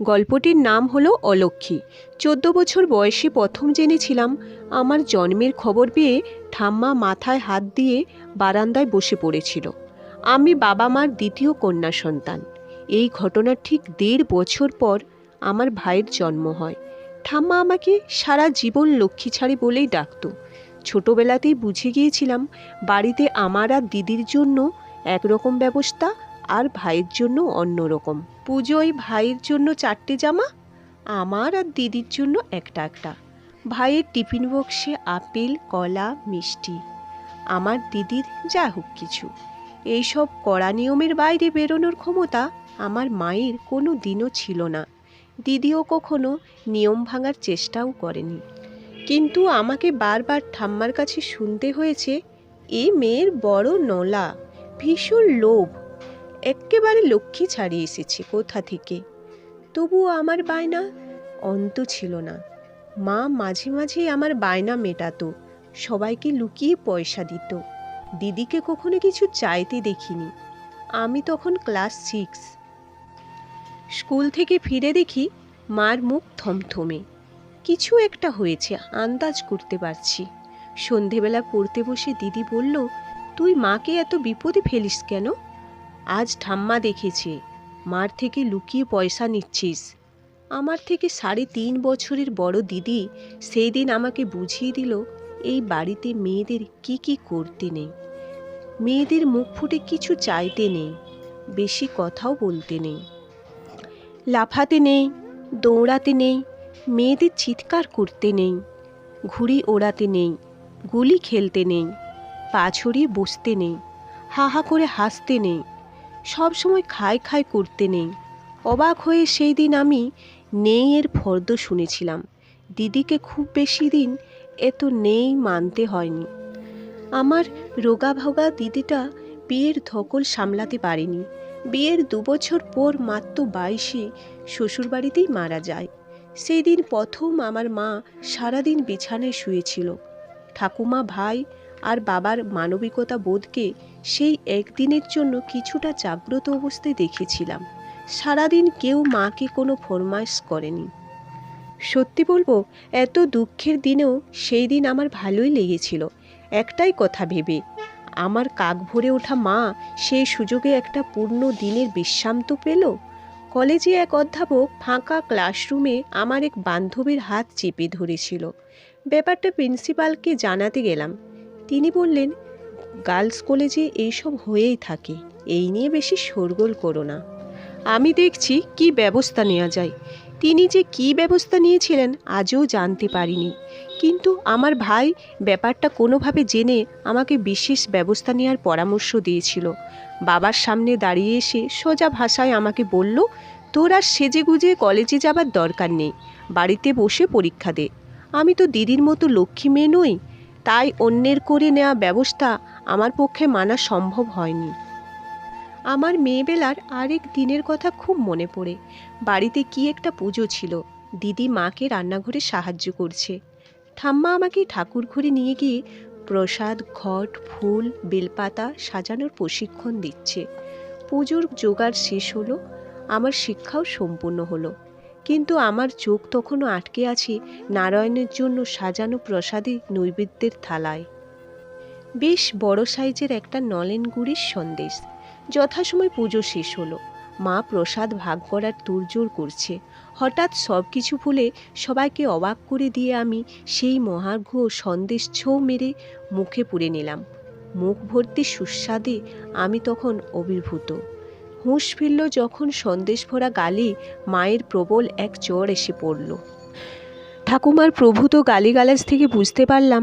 গল্পটির নাম হলো অলক্ষী চোদ্দ বছর বয়সে প্রথম জেনেছিলাম আমার জন্মের খবর পেয়ে ঠাম্মা মাথায় হাত দিয়ে বারান্দায় বসে পড়েছিল। আমি বাবা মার দ্বিতীয় কন্যা সন্তান। এই ঘটনার ঠিক দেড় বছর পর আমার ভাইয়ের জন্ম হয়। ঠাম্মা আমাকে সারা জীবন লক্ষ্মী ছাড়ি বলেই ডাকতো। ছোটবেলাতেই বুঝে গিয়েছিলাম, বাড়িতে আমার আর দিদির জন্য একরকম ব্যবস্থা আর ভাইয়ের জন্য অন্য রকম। পুজোয় ভাইয়ের জন্য চারটে জামা, আমার আর দিদির জন্য একটা একটা। ভাইয়ের টিফিন বক্সে আপেল, কলা, মিষ্টি। আমার দিদির যা হোক কিছু। এইসব কড়া নিয়মের বাইরে বেরোনোর ক্ষমতা আমার মায়ের কোনো দিনও ছিল না। দিদিও কখনো নিয়ম ভাঙার চেষ্টাও করেনি। কিন্তু আমাকে বারবার ঠাম্মার কাছে শুনতে হয়েছে, এ মেয়ের বড় নলা, ভীষণ লোভ এক্কেবারে লক্ষ্মী ছাড়িয়ে এসেছি কোথা থেকে? তবুও আমার বায়না অন্ত ছিল না। মা মাঝে মাঝে আমার বায়না মেটাতো, সবাইকে লুকিয়ে পয়সা দিত। দিদিকে কখনো কিছু চাইতে দেখিনি। আমি তখন ক্লাস সিক্স। স্কুল থেকে ফিরে দেখি মার মুখ থমথমে। কিছু একটা হয়েছে, আন্দাজ করতে পারছি। সন্ধেবেলা পড়তে বসে দিদি বলল, তুই মাকে এত বিপদে ফেলিস কেন? আজ ঠাম্মা দেখেছে। মার থেকে লুকিয়ে পয়সা নিচ্ছিস। আমার থেকে সাড়ে তিন বছরের বড় দিদি সেই দিন আমাকে বুঝিয়ে দিল, এই বাড়িতে মেয়েদের কি কি করতে নেই। মেয়েদের মুখ ফুটে কিছু চাইতে নেই, বেশি কথাও বলতে নেই। লাফাতে নেই, দৌড়াতে নেই, মেয়েদের চিৎকার করতে নেই, ঘুড়ি ওড়াতে নেই, গুলি খেলতে নেই, পা ছড়িয়ে বসতে নেই, হা হা করে হাসতে নেই। সব সময় খাই খাই করতে নেই। অবাক হয়ে সেই দিন আমি নেই এর ফর্দ শুনেছিলাম। দিদিকে খুব বেশি দিন এত নেই মানতে হয়নি। আমার রোগা ভোগা দিদিটা বিয়ের ধকল সামলাতে পারেনি। বিয়ের দুবছর পর মাত্র বাইশে শ্বশুরবাড়িতেই মারা যায়। সেই দিন প্রথম আমার মা সারাদিন বিছানায় শুয়েছিল। ঠাকুমা ভাই আর বাবার মানবিকতা বোধকে সেই একদিনের জন্য কিছুটা জাগ্রত অবস্থায় দেখেছিলাম। সারাদিন কেউ মাকে কোনো ফরমাইশ করেনি। সত্যি বলব, এত দুঃখের দিনেও সেই দিন আমার ভালোই লেগেছিল। একটাই কথা ভেবে, আমার কাক ভরে ওঠা মা সেই সুযোগে একটা পূর্ণ দিনের বিশ্রাম তো পেল। কলেজে এক অধ্যাপক ফাঁকা ক্লাসরুমে আমার এক বান্ধবীর হাত চেপে ধরেছিল। ব্যাপারটা প্রিন্সিপালকে জানাতে গেলাম। তিনি বললেন, গার্লস কলেজে এইসব হয়েই থাকে, এই নিয়ে বেশি শোরগোল করো না। আমি দেখছি কি ব্যবস্থা নেওয়া যায়। তিনি যে কি ব্যবস্থা নিয়েছিলেন আজও জানতে পারিনি। কিন্তু আমার ভাই ব্যাপারটা কোনোভাবে জেনে আমাকে বিশেষ ব্যবস্থা নেওয়ার পরামর্শ দিয়েছিল। বাবার সামনে দাঁড়িয়ে এসে সোজা ভাষায় আমাকে বলল, তোর আর সেজে গুজে কলেজে যাবার দরকার নেই, বাড়িতে বসে পরীক্ষা দে। আমি তো দিদির মতো লক্ষ্মী মেয়ে নই তাই অন্যের করে নেওয়া ব্যবস্থা আমার পক্ষে মানা সম্ভব হয়নি। আমার মেয়েবেলার আরেক দিনের কথা খুব মনে পড়ে। বাড়িতে কি একটা পুজো ছিল। দিদি মাকে রান্নাঘরে সাহায্য করছে। ঠাম্মা আমাকে ঠাকুর ঘরে নিয়ে গিয়ে প্রসাদ, ঘট, ফুল, বেলপাতা সাজানোর প্রশিক্ষণ দিচ্ছে। পুজোর জোগাড় শেষ হলো, আমার শিক্ষাও সম্পূর্ণ হলো। কিন্তু আমার চোখ তখনও আটকে আছে নারায়ণের জন্য সাজানো প্রসাদে নৈবেদ্যের থালায়। বেশ বড় সাইজের একটা নলেন গুড়ির সন্দেশ। যথাসময় পুজো শেষ হলো। মা প্রসাদ ভাগ করার তোড়জোড় করছে। হঠাৎ সব কিছু ভুলে সবাইকে অবাক করে দিয়ে আমি সেই মহার্ঘ সন্দেশ ছৌ মেরে মুখে পুড়ে নিলাম। মুখ ভর্তি সুস্বাদে আমি তখন অভিভূত। হুঁশ ফিরল যখন সন্দেশ ভরা গালে মায়ের প্রবল এক জ্বর এসে পড়ল। ঠাকুমার প্রভূত গালিগালাজ থেকে বুঝতে পারলাম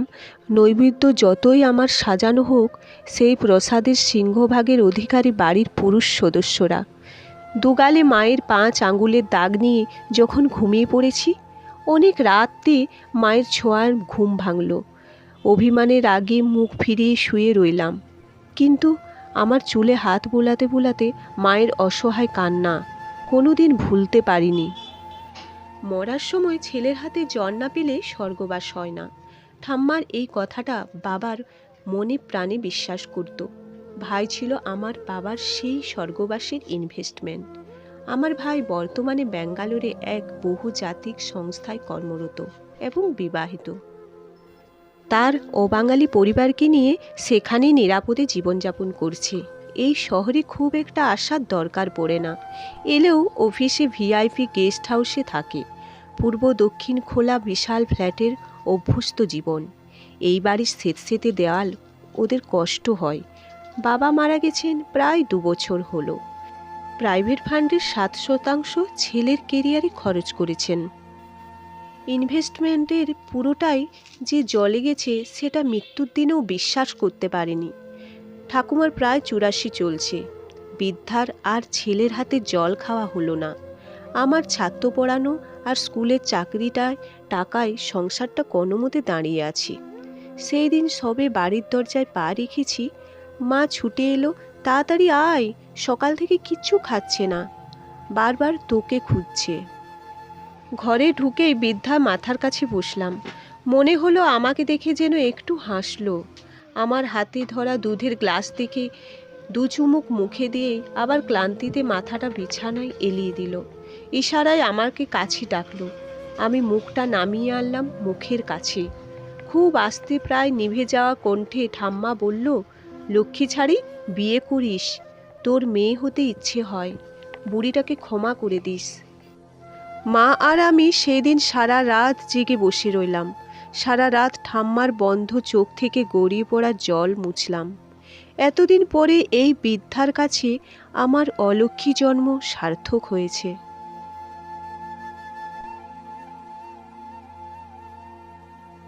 নৈবেদ্য যতই আমার সাজানো হোক, সেই প্রসাদের সিংহভাগের অধিকারী বাড়ির পুরুষ সদস্যরা। দুগালে মায়ের পাঁচ আঙ্গুলের দাগ নিয়ে যখন ঘুমিয়ে পড়েছি, অনেক রাত্রে মায়ের ছোঁয়ার ঘুম ভাঙল। অভিমানের আগে মুখ ফিরিয়ে শুয়ে রইলাম। কিন্তু আমার চুলে হাত বোলাতে বোলাতে মায়ের অসহায় কান্না কোনোদিন ভুলতে পারিনি। মরার সময় ছেলের হাতে জ্বর না পেলে স্বর্গবাস হয় না। ঠাম্মার এই কথাটা বাবার মনে প্রাণে বিশ্বাস করত। ভাই ছিল আমার বাবার সেই স্বর্গবাসের ইনভেস্টমেন্ট আমার ভাই বর্তমানে ব্যাঙ্গালোরে এক বহুজাতিক সংস্থায় কর্মরত এবং বিবাহিত। তার অবাঙালি পরিবারকে নিয়ে সেখানে নিরাপদে জীবনযাপন করছে। এই শহরে খুব একটা আসার দরকার পড়ে না। এলেও অফিসে ভিআইপি গেস্ট হাউসে থাকে। পূর্ব দক্ষিণ খোলা বিশাল ফ্ল্যাটের অভ্যস্ত জীবন। এই বাড়ির স্বেতসেতে দেওয়াল ওদের কষ্ট হয়। বাবা মারা গেছেন প্রায় দু বছর হলো। প্রাইভেট ফান্ডের সাত শতাংশ ছেলের কেরিয়ারে খরচ করেছেন। ইনভেস্টমেন্টের পুরোটাই যে জলে গেছে সেটা মৃত্যুর দিনেও বিশ্বাস করতে পারেনি। ঠাকুমার প্রায় চুরাশি চলছে। বৃদ্ধার আর ছেলের হাতে জল খাওয়া হলো না। আমার ছাত্র পড়ানো আর স্কুলের চাকরিটায় টাকায় সংসারটা কোনোমতে দাঁড়িয়ে আছি। সেই দিন সবে বাড়ির দরজায় পা রেখেছি। মা ছুটে এলো, তাড়াতাড়ি আয়, সকাল থেকে কিচ্ছু খাচ্ছে না। বারবার তোকে খুঁজছে। ঘরে ঢুকেই বৃদ্ধা মাথার কাছে বসলাম। মনে হলো আমাকে দেখে যেন একটু হাসলো। আমার হাতে ধরা দুধের গ্লাস দেখে দু চুমুক মুখে দিয়ে আবার ক্লান্তিতে মাথাটা বিছানায় এলিয়ে দিল। ইশারায় আমাকে কাছে ডাকলো। আমি মুখটা নামিয়ে আনলাম মুখের কাছে। খুব আস্তে প্রায় নিভে যাওয়া কণ্ঠে ঠাম্মা বলল, লক্ষ্মী ছাড়ি, বিয়ে করিস। তোর মেয়ে হতে ইচ্ছে হয়। বুড়িটাকে ক্ষমা করে দিস। মা আর আমি সেই দিন সারা রাত জেগে বসে রইলাম। সারা রাত ঠাম্মার বন্ধ চোখ থেকে গড়িয়ে পড়া জল মুছলাম। এতদিন পরে এই বৃদ্ধার কাছে আমার অলক্ষী জন্ম সার্থক হয়েছে।